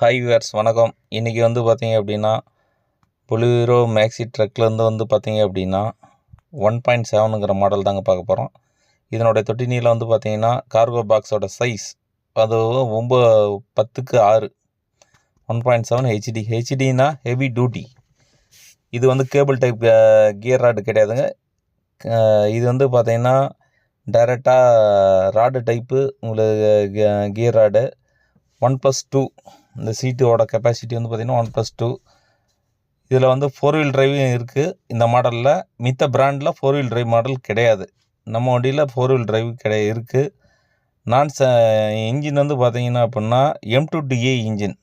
Hi wears வணக்கம். இன்றைக்கி வந்து பார்த்தீங்க அப்படின்னா பொலிரோ மேக்ஸி ட்ரக்லேருந்து வந்து பார்த்தீங்க அப்படின்னா ஒன் பாயிண்ட் செவனுங்கிற மாடல் தாங்க பார்க்க போகிறோம் இதனுடைய தொட்டி நீளம் வந்து பார்த்தீங்கன்னா கார்கோ பாக்ஸோட சைஸ் அது ஒம்ப பத்துக்கு ஆறு. ஒன் பாயிண்ட் செவன் ஹெச்டி ஹெச்டினா ஹெவி டியூட்டி இது வந்து கேபிள் டைப் கியர் ராடு கிடையாதுங்க. இது வந்து பார்த்தீங்கன்னா டைரெக்டாக ராடு டைப்பு உங்களுக்கு gear rod one plus two. இந்த சீட்டோட கெப்பாசிட்டி வந்து பார்த்திங்கன்னா ஒன் ப்ளஸ் டூ. இதில் வந்து ஃபோர் வீல் டிரைவும் இருக்குது இந்த மாடலில் மித்த பிராண்டில் ஃபோர் வீல் டிரைவ் மாடல் கிடையாது. நம்ம வண்டியில் ஃபோர் வீல் டிரைவ் கிடையாது இருக்குது நான் ச இன்ஜின் வந்து பார்த்தீங்கன்னா அப்படின்னா எம் டு டிஏ இன்ஜின்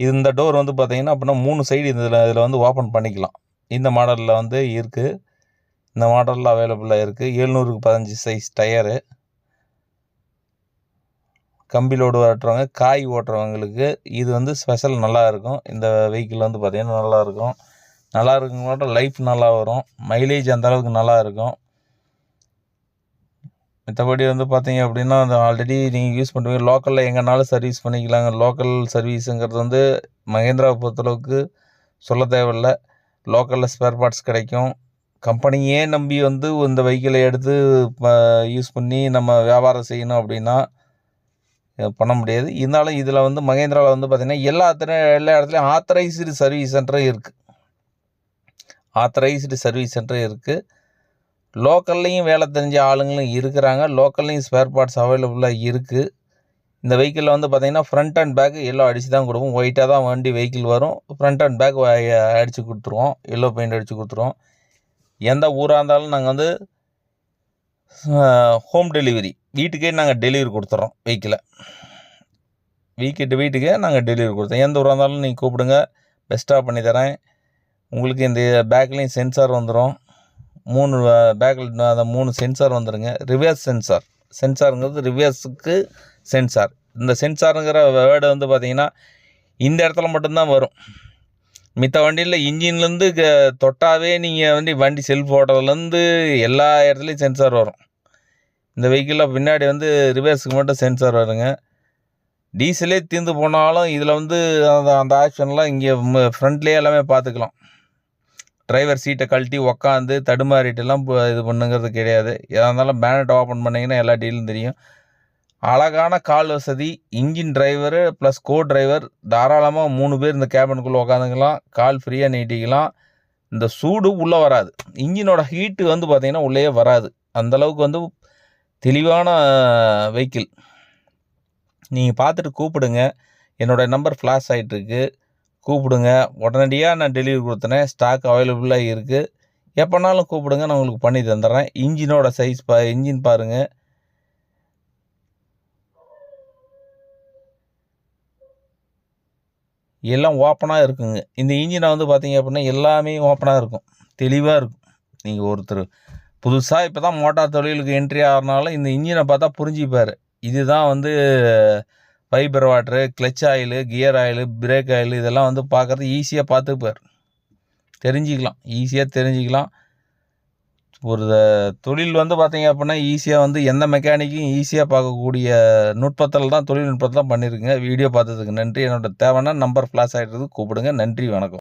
இது இந்த டோர் வந்து பார்த்திங்கன்னா அப்படின்னா மூணு சைடு இதில் இதில் வந்து ஓப்பன் பண்ணிக்கலாம். இந்த மாடலில் வந்து இருக்குது இந்த மாடலில் அவைலபிளாக இருக்குது எழுநூறுக்கு பதினஞ்சு சைஸ் டயரு கம்பி லோடு ஓட்டுறவங்க காய் ஓட்டுறவங்களுக்கு இது வந்து ஸ்பெஷல் நல்லா இருக்கும் இந்த வெஹிக்கிள் வந்து பார்த்திங்கன்னா நல்லா இருக்கும் நல்லா இருக்குங்களோட லைஃப் நல்லா வரும். மைலேஜ் அந்தளவுக்கு நல்லா இருக்கும் மற்றபடி வந்து பார்த்தீங்க அப்படின்னா அந்த ஆல்ரெடி நீங்கள் யூஸ் பண்ணுவீங்க லோக்கலில் எங்கேனாலும் சர்வீஸ் பண்ணிக்கலாங்க. லோக்கல் சர்வீஸுங்கிறது வந்து மகேந்திராவை பொறுத்தளவுக்கு சொல்ல தேவையில்ல. லோக்கலில் ஸ்பேர் பார்ட்ஸ் கிடைக்கும். கம்பெனியே நம்பி வந்து இந்த வெஹிக்கிளை எடுத்து யூஸ் பண்ணி நம்ம வியாபாரம் செய்யணும் அப்படின்னா பண்ண முடியாது. இருந்தாலும் இதில் வந்து மகேந்திராவில் வந்து பார்த்திங்கன்னா எல்லா எல்லா இடத்துலையும் ஆத்தரைஸ்டு சர்வீஸ் சென்டரும் இருக்குது ஆத்தரைஸ்டு சர்வீஸ் சென்டரும் இருக்குது லோக்கல்லையும் வேலை தெரிஞ்ச ஆளுங்களும் இருக்கிறாங்க. லோக்கல்லையும் ஸ்பேர் பார்ட்ஸ் அவைலபிளாக இருக்குது இந்த வெஹிக்கிளில் வந்து பார்த்திங்கன்னா ஃப்ரண்ட் அண்ட் பேக் எல்லோ அடித்து தான் கொடுப்போம். ஒயிட்டாக தான் வண்டி வெஹிக்கிள் வரும். ஃப்ரண்ட் அண்ட் பேக் அடித்து கொடுத்துருவோம். எல்லோ பெயிண்ட் அடித்து கொடுத்துருவோம். எந்த ஊராக இருந்தாலும் நாங்கள் வந்து ஹோம் டெலிவரி வீட்டுக்கே நாங்கள் டெலிவரி கொடுத்துட்றோம் வெஹிக்கிளை வீக்கிட்டு வீட்டுக்கே நாங்கள் டெலிவரி கொடுத்தோம் எந்த ஊராக இருந்தாலும் நீங்கள் கூப்பிடுங்க பெஸ்ட்டாக பண்ணி தரேன். உங்களுக்கு இந்த பேக்லேயும் சென்சார் வந்துடும் மூணு பேக்கில் அந்த மூணு சென்சார் வந்துடுங்க ரிவர்ஸ் சென்சார் சென்சாருங்கிறது ரிவர்ஸுக்கு சென்சார் இந்த சென்சாருங்கிற வேர்டு வந்து பார்த்தீங்கன்னா இந்த இடத்துல மட்டும்தான் வரும். மித்த வண்டியில் இன்ஜின்லேருந்து தொட்டாவே நீங்கள் வண்டி வண்டி செல்ஃப் ஓட்டுறதுலேருந்து எல்லா இடத்துலையும் சென்சார் வரும். இந்த வெஹிக்கிளில் பின்னாடி வந்து ரிவர்ஸுக்கு மட்டும் சென்சார் வருங்க. டீசலே தீர்ந்து போனாலும் இதில் வந்து அந்த அந்த ஆப்ஷன்லாம் இங்கே ஃப்ரண்ட்லேயே எல்லாமே பார்த்துக்கலாம் டிரைவர் சீட்டை கழட்டி உக்காந்து தடுமாறிட்டுலாம் இது பண்ணுங்கிறது கிடையாது. எதாக இருந்தாலும் பேனட் ஓப்பன் பண்ணிங்கன்னா எல்லா டீலும் தெரியும். அழகான கால் வசதி engine driver plus co driver தாராளமாக மூணு பேர் இந்த கேபினுக்குள்ளே உக்காந்துக்கலாம். கால் ஃப்ரீயாக நீட்டிக்கலாம். இந்த சூடு உள்ளே வராது. இன்ஜினோட ஹீட்டு வந்து பார்த்திங்கன்னா உள்ளேயே வராது. அந்தளவுக்கு வந்து தெளிவான வெஹிக்கிள் நீங்கள் பார்த்துட்டு கூப்பிடுங்க. என்னோடய நம்பர் ஃப்ளாஷ் ஆகிட்டுருக்கு கூப்பிடுங்க. உடனடியாக நான் டெலிவரி கொடுத்தனேன் ஸ்டாக் அவைலபிளாக இருக்குது எப்போனாலும் கூப்பிடுங்க. நான் உங்களுக்கு பண்ணி தந்துடுறேன். இன்ஜினோட சைஸ் பா இன்ஜின் பாருங்கள் எல்லாம் ஓப்பனாக இருக்குங்க. இந்த இன்ஜினை வந்து பார்த்தீங்க அப்படின்னா எல்லாமே ஓப்பனாக இருக்கும். தெளிவாக இருக்கும். நீங்கள் ஒருத்தர் புதுசாக இப்போ தான் மோட்டார் தொழிலுக்கு என்ட்ரி ஆகிறனால இந்த இன்ஜினை பார்த்தா புரிஞ்சுப்பார். இதுதான் வந்து fibre water clutch oil gear oil brake oil இதெல்லாம் வந்து பார்க்குறது ஈஸியாக பார்த்துப்பார். தெரிஞ்சுக்கலாம். ஈஸியாக தெரிஞ்சுக்கலாம். ஒரு தொழில் வந்து பார்த்தீங்க அப்படின்னா ஈஸியாக வந்து எந்த மெக்கானிக்கும் ஈஸியாக பார்க்கக்கூடிய நுட்பத்தில் தான் தொழில்நுட்பத்தில் தான் பண்ணியிருக்குங்க வீடியோ பார்த்ததுக்கு நன்றி. என்னோட தேவைன்னா நம்பர் ஃப்ளாஷ் ஆகிடுறது கூப்பிடுங்க. நன்றி வணக்கம்.